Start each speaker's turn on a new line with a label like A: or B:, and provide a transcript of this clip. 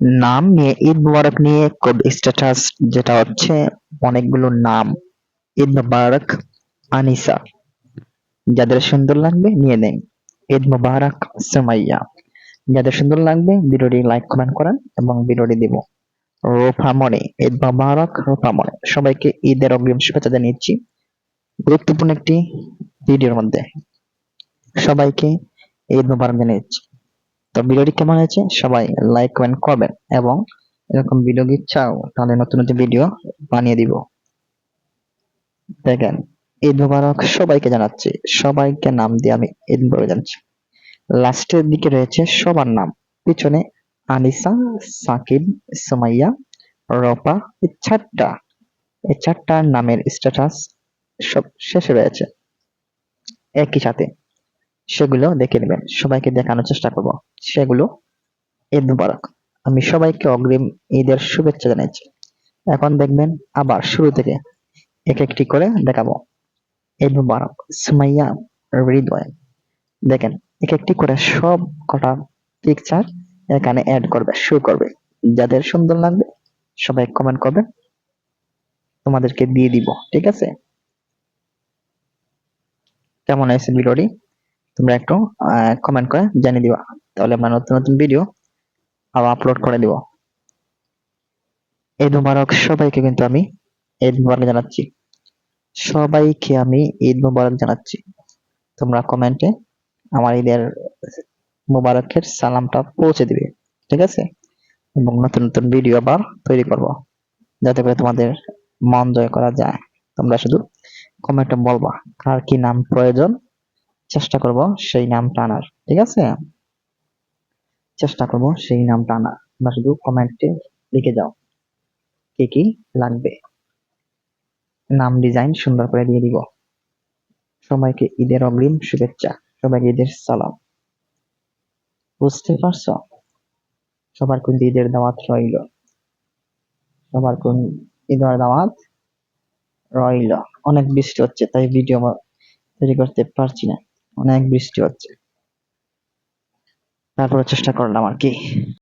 A: নাম নিয়ে, ঈদ মুবারক নিয়ে স্ট্যাটাস যেটা হচ্ছে অনেকগুলো নাম। ঈদ মুবারক, আনিসা। যাদের সুন্দর লাগবে নিয়ে নেন। ঈদ মুবারক, সুমাইয়া। যাদের সুন্দর লাগবে ভিডিওটি লাইক কমেন্ট করেন এবং ভিডিওটি দিব। রোফামণি ঈদ মুবারক রোফামণি সবাইকে ঈদের অগ্রিম শুভেচ্ছা জানিয়েছি। গুরুত্বপূর্ণ একটি ভিডিওর মধ্যে। সবাইকে ঈদ মুবারক জানিয়েছি। তো ভিডিওটি কেমন হয়েছে? সবাই লাইক কমেন্ট করবেন এবং এরকম ভিডিও যদি চাও, তাহলে নতুন নতুন ভিডিও বানিয়ে দিব। দেখেন, ঈদ মুবারক সবাইকে জানাচ্ছি। সবাইকে নাম দিয়ে আমি ঈদ মুবারক জানাচ্ছি। লাস্টের দিকে রয়েছে সবার নাম। পিছনে আনিসা, সাকিব, সুমাইয়া রপা এই চারটা। এই চারটা নামের স্ট্যাটাস সব শেষে রয়েছে। একই সাথে। সেগুলো দেখে নেবেন। সবাইকে দেখানোর চেষ্টা করব। সেগুলো ঈদ মুবারক। আমি সবাইকে অগ্রিম ঈদের শুভেচ্ছা জানাচ্ছি। এখন দেখবেন আবার শুরু থেকে এক একটি করে দেখাবো। ঈদ মুবারক, সুমাইয়া হৃদয় দেখেন এক একটি করে সব কটা পিকচার এখানে অ্যাড করবে শো করবে। যাদের সুন্দর লাগবে, সবাই কমেন্ট করবে। তোমাদেরকে দিয়ে দিব, ঠিক আছে? কেমন হয়েছে ভিডিওটি? তোমরা একটু কমেন্ট করে জানিয়ে দিবা। তাহলে আমরা নতুন নতুন ভিডিও আবার আপলোড করে দিব। ঈদ মুবারক সবাইকে কিন্তু আমি ঈদ মুবারক জানাচ্ছি। সবাইকে আমি ঈদ মুবারক জানাচ্ছি। তোমরা কমেন্টে আমার ঈদের মুবারকের সালামটা পৌঁছে দিবে, ঠিক আছে? এবং নতুন নতুন ভিডিও আবার তৈরি করব, যাতে করে তোমাদের মন জয় করা যায়। তোমরা শুধু কমেন্টে বলবা কার কি নাম প্রয়োজন চেষ্টা করব সেই নামটা আনার ঠিক আছে? চেষ্টা করব সেই নামটা আনার তোমরা শুধু কমেন্টে লিখে যাও কি কি লাগবে। নাম ডিজাইন সুন্দর করে দিয়ে দিব। সবাইকে ঈদের অগ্রিম শুভেচ্ছা, সবাইকে ঈদের সালাম। বুঝতে পারছ? সবার কোন ঈদের দাওয়াত রইল। সবার কোন ঈদের দাওয়াত রইল। অনেক বৃষ্টি হচ্ছে, তাই ভিডিও তৈরি করতে পারছি না। অনেক বৃষ্টি হচ্ছে। তারপরে চেষ্টা করলাম আর কি।